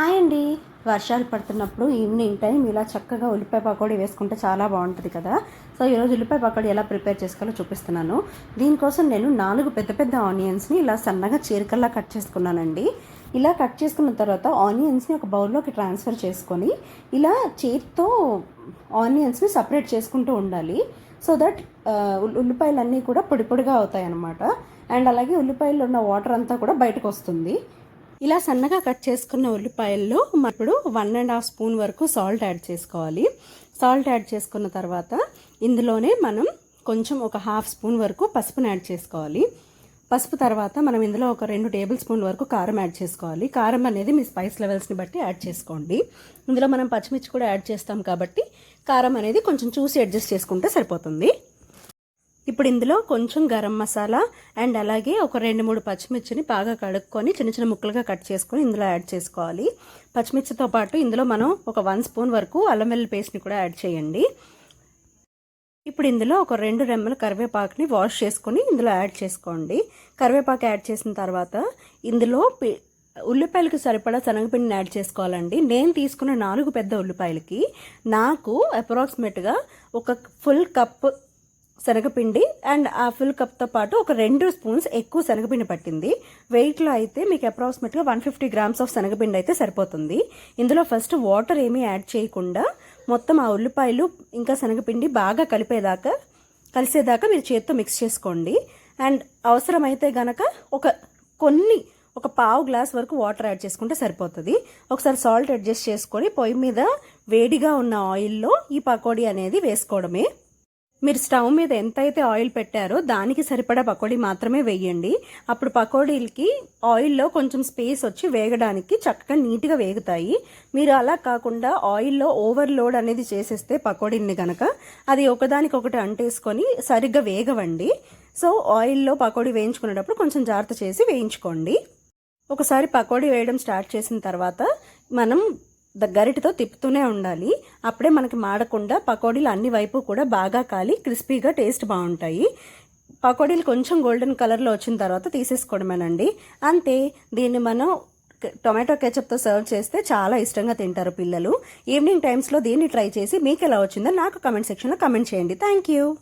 Hi అండి. వర్షాలు పడుతున్నప్పుడు ఈవినింగ్ టైం ఇలా చక్కగా ఉల్లిపాయ పకోడీ వేసుకుంటే చాలా బాగుంటుంది కదా. సో ఈరోజు ఉల్లిపాయ పకోడీ ఎలా ప్రిపేర్ చేసుకోవాలో చూపిస్తున్నాను. దీనికోసం నేను నాలుగు పెద్ద పెద్ద ఆనియన్స్ని ఇలా సన్నగా చీరకల్లా కట్ చేసుకున్నానండి. ఇలా కట్ చేసుకున్న తర్వాత ఆనియన్స్ని ఒక బౌల్లోకి ట్రాన్స్ఫర్ చేసుకొని ఇలా చేతితో ఆనియన్స్ని సపరేట్ చేసుకుంటూ ఉండాలి. సో దట్ ఉల్లిపాయలన్నీ కూడా పొడి పొడిగా అవుతాయి అన్నమాట అండ్ అలాగే ఉల్లిపాయల్లో ఉన్న వాటర్ అంతా కూడా బయటకు వస్తుంది. ఇలా సన్నగా కట్ చేసుకున్న ఉల్లిపాయల్లో ఇప్పుడు వన్ అండ్ హాఫ్ స్పూన్ వరకు సాల్ట్ యాడ్ చేసుకోవాలి. సాల్ట్ యాడ్ చేసుకున్న తర్వాత ఇందులోనే మనం కొంచెం ఒక హాఫ్ స్పూన్ వరకు పసుపును యాడ్ చేసుకోవాలి. పసుపు తర్వాత మనం ఇందులో ఒక రెండు టేబుల్ స్పూన్ వరకు కారం యాడ్ చేసుకోవాలి. కారం అనేది మీ స్పైస్ లెవెల్స్ని బట్టి యాడ్ చేసుకోండి. ఇందులో మనం పచ్చిమిర్చి కూడా యాడ్ చేస్తాం కాబట్టి కారం అనేది కొంచెం చూసి అడ్జస్ట్ చేసుకుంటే సరిపోతుంది. ఇప్పుడు ఇందులో కొంచెం గరం మసాలా అండ్ అలాగే ఒక రెండు మూడు పచ్చిమిర్చిని బాగా కడుక్కొని చిన్న చిన్న ముక్కలుగా కట్ చేసుకొని ఇందులో యాడ్ చేసుకోవాలి. పచ్చిమిర్చితో పాటు ఇందులో మనం ఒక వన్ స్పూన్ వరకు అల్లం వెల్లుల్లి పేస్ట్ని కూడా యాడ్ చేయండి. ఇప్పుడు ఇందులో ఒక రెండు రెమ్మల కరివేపాకుని వాష్ చేసుకొని ఇందులో యాడ్ చేసుకోండి. కరివేపాకు యాడ్ చేసిన తర్వాత ఇందులో ఉల్లిపాయలకి సరిపడా శనగపిండిని యాడ్ చేసుకోవాలండి. నేను తీసుకున్న నాలుగు పెద్ద ఉల్లిపాయలకి నాకు అప్రాక్సిమేట్గా ఒక ఫుల్ కప్ శనగపిండి అండ్ ఆ ఫుల్ కప్తో పాటు ఒక రెండు స్పూన్స్ ఎక్కువ శనగపిండి పట్టింది. వెయిట్లో అయితే మీకు అప్రాక్సిమేట్గా వన్ ఫిఫ్టీ గ్రామ్స్ ఆఫ్ శనగపిండి అయితే సరిపోతుంది. ఇందులో ఫస్ట్ వాటర్ ఏమీ యాడ్ చేయకుండా మొత్తం ఆ ఉల్లిపాయలు ఇంకా శనగపిండి బాగా కలిపేదాకా కలిసేదాకా మీరు చేత్తో మిక్స్ చేసుకోండి. అండ్ అవసరమైతే గనక ఒక కొన్ని ఒక పావు గ్లాస్ వరకు వాటర్ యాడ్ చేసుకుంటే సరిపోతుంది. ఒకసారి సాల్ట్ అడ్జస్ట్ చేసుకొని పొయ్యి మీద వేడిగా ఉన్న ఆయిల్లో ఈ పకోడీ అనేది వేసుకోవడమే. మీరు స్టవ్ మీద ఎంతైతే ఆయిల్ పెట్టారో దానికి సరిపడా పకోడీ మాత్రమే వేయండి. అప్పుడు పకోడీలకి ఆయిల్లో కొంచెం స్పేస్ వచ్చి వేగడానికి చక్కగా నీట్గా వేగుతాయి. మీరు అలా కాకుండా ఆయిల్లో ఓవర్లోడ్ అనేది చేసేస్తే పకోడీని గనక అది ఒకదానికొకటి అంటేసుకొని సరిగ్గా వేగవండి. సో ఆయిల్లో పకోడీ వేయించుకునేటప్పుడు కొంచెం జాగ్రత్త చేసి వేయించుకోండి. ఒకసారి పకోడీ వేయడం స్టార్ట్ చేసిన తర్వాత మనం గరిటతో తిప్పుతూనే ఉండాలి. అప్పుడే మనకి మాడకుండా పకోడీలు అన్ని వైపు కూడా బాగా కాలి క్రిస్పీగా టేస్ట్ బాగుంటాయి. పకోడీలు కొంచెం గోల్డెన్ కలర్లో వచ్చిన తర్వాత తీసేసుకోవడమేనండి. అంతే దీన్ని మనం టొమాటో కెచప్తో సర్వ్ చేస్తే చాలా ఇష్టంగా తింటారు పిల్లలు. ఈవినింగ్ టైమ్స్లో దీన్ని ట్రై చేసి మీకు ఎలా వచ్చిందో నాకు కమెంట్ సెక్షన్లో కమెంట్ చేయండి. Thank you